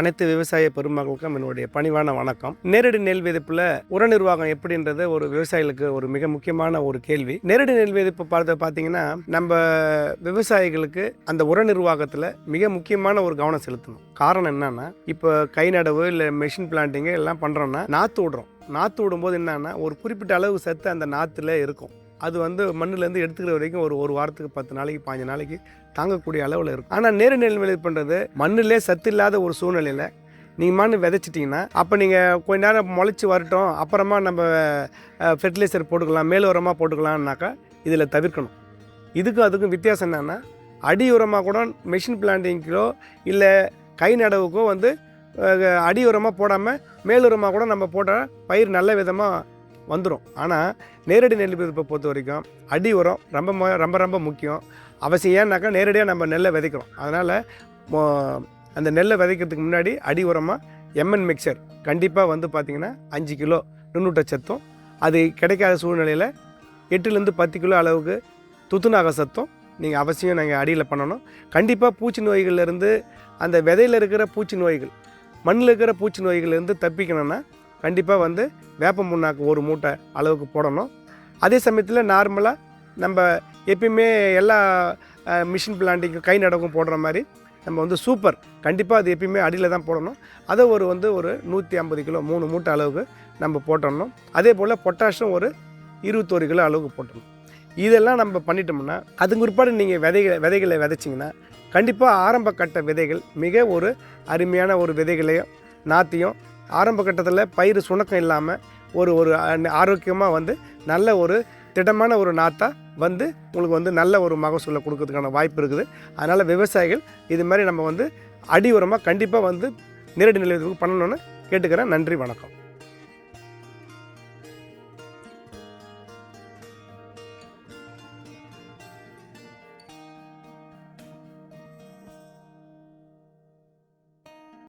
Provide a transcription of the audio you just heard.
அனைத்து விவசாய பெருமக்களுக்கும் என்னுடைய பணிவான வணக்கம். நேரடி நெல் விதைப்புல உர நிர்வாகம் எப்படின்றது ஒரு விவசாயிகளுக்கு ஒரு மிக முக்கியமான ஒரு கேள்வி. நேரடி நெல் விதைப்பு பார்த்து பார்த்தீங்கன்னா நம்ம விவசாயிகளுக்கு அந்த உர நிர்வாகத்தில் மிக முக்கியமான ஒரு கவனம் செலுத்தணும். காரணம் என்னன்னா இப்போ கை நடவு இல்லை மெஷின் பிளான்டிங்கு எல்லாம் பண்ணுறோன்னா நாற்று விடுறோம். நாற்று விடும்போது என்னன்னா ஒரு குறிப்பிட்ட அளவு சத்து அந்த நாற்றுல இருக்கும். அது வந்து மண்ணுலேருந்து எடுத்துக்கிற வரைக்கும் ஒரு ஒரு வாரத்துக்கு பத்து நாளைக்கு பாஞ்சு நாளைக்கு தாங்கக்கூடிய அளவில் இருக்கும். ஆனால் நேரு நெல் விளைவு பண்ணுறது மண்ணிலே சத்து இல்லாத ஒரு சூழ்நிலையில் நீங்கள் மண் விதைச்சிட்டிங்கன்னா அப்போ நீங்கள் கொஞ்ச நேரம் முளைச்சி வரட்டும் அப்புறமா நம்ம ஃபெர்டிலைசர் போட்டுக்கலாம் மேல் உரமாக போட்டுக்கலாம்னாக்கா இதில் தவிர்க்கணும். இதுக்கும் அதுக்கும் வித்தியாசம் என்னென்னா அடி உரமாக கூட மிஷின் பிளான்டிங்கோ இல்லை கை நடவுக்கோ வந்து அடி உரமாக போடாமல் மேல் உரமாக கூட நம்ம போட்டால் பயிர் நல்ல விதமாக வந்துடும் ஆனால் நேரடி நெல் விதைப்பை பொறுத்த வரைக்கும் அடி உரம் ரொம்ப ரொம்ப ரொம்ப முக்கியம். அவசியம் ஏன்னாக்கா நேரடியாக நம்ம நெல்லை விதைக்கிறோம். அதனால் அந்த நெல்லை விதைக்கிறதுக்கு முன்னாடி அடி உரமாக எம்என் மிக்சர் கண்டிப்பாக வந்து பார்த்திங்கன்னா அஞ்சு கிலோ நுண்ணூட்ட சத்தும் அது கிடைக்காத சூழ்நிலையில் எட்டுலேருந்து பத்து கிலோ அளவுக்கு துத்துநாக சத்தும் நீங்கள் அவசியம் நாங்கள் அடியில் பண்ணணும். கண்டிப்பாக பூச்சி நோய்கள்லேருந்து அந்த விதையில் இருக்கிற பூச்சி நோய்கள் மண்ணில் இருக்கிற பூச்சி நோய்கள்லேருந்து தப்பிக்கணும்னா கண்டிப்பாக வந்து வேப்ப முன்னாக்கு ஒரு மூட்டை அளவுக்கு போடணும். அதே சமயத்தில் நார்மலாக நம்ம எப்பயுமே எல்லா மிஷின் பிளான்டிங்கும் கை நடக்கும் போடுற மாதிரி நம்ம வந்து சூப்பர் கண்டிப்பாக அது எப்பயுமே அடியில் தான் போடணும். அதை ஒரு வந்து ஒரு நூற்றி ஐம்பது கிலோ மூணு மூட்டை அளவுக்கு நம்ம போட்டுடணும் அதே போல் பொட்டாஷும் ஒரு இருபத்தோரு கிலோ அளவுக்கு போட்டணும் இதெல்லாம் நம்ம பண்ணிட்டோம்னா அதுக்கு பிற்பாடு நீங்கள் விதைகளை விதைகளை விதைச்சிங்கன்னா கண்டிப்பாக ஆரம்ப கட்ட விதைகள் மிக ஒரு அருமையான ஒரு விதைகளையும் நாத்தையும் ஆரம்ப கட்டத்தில் பயிர் சுணக்கம் இல்லாமல் ஒரு ஒரு ஆரோக்கியமாக வந்து நல்ல ஒரு திடமான ஒரு நாத்தா வந்து உங்களுக்கு வந்து நல்ல ஒரு மகசூலை கொடுக்கறதுக்கான வாய்ப்பு இருக்குது. அதனால் விவசாயிகள் இது மாதிரி நம்ம வந்து அடி உரமாக கண்டிப்பாக வந்து நேரடி நிலையத்துக்கு பண்ணணும்னு கேட்டுக்கிறேன். நன்றி வணக்கம்.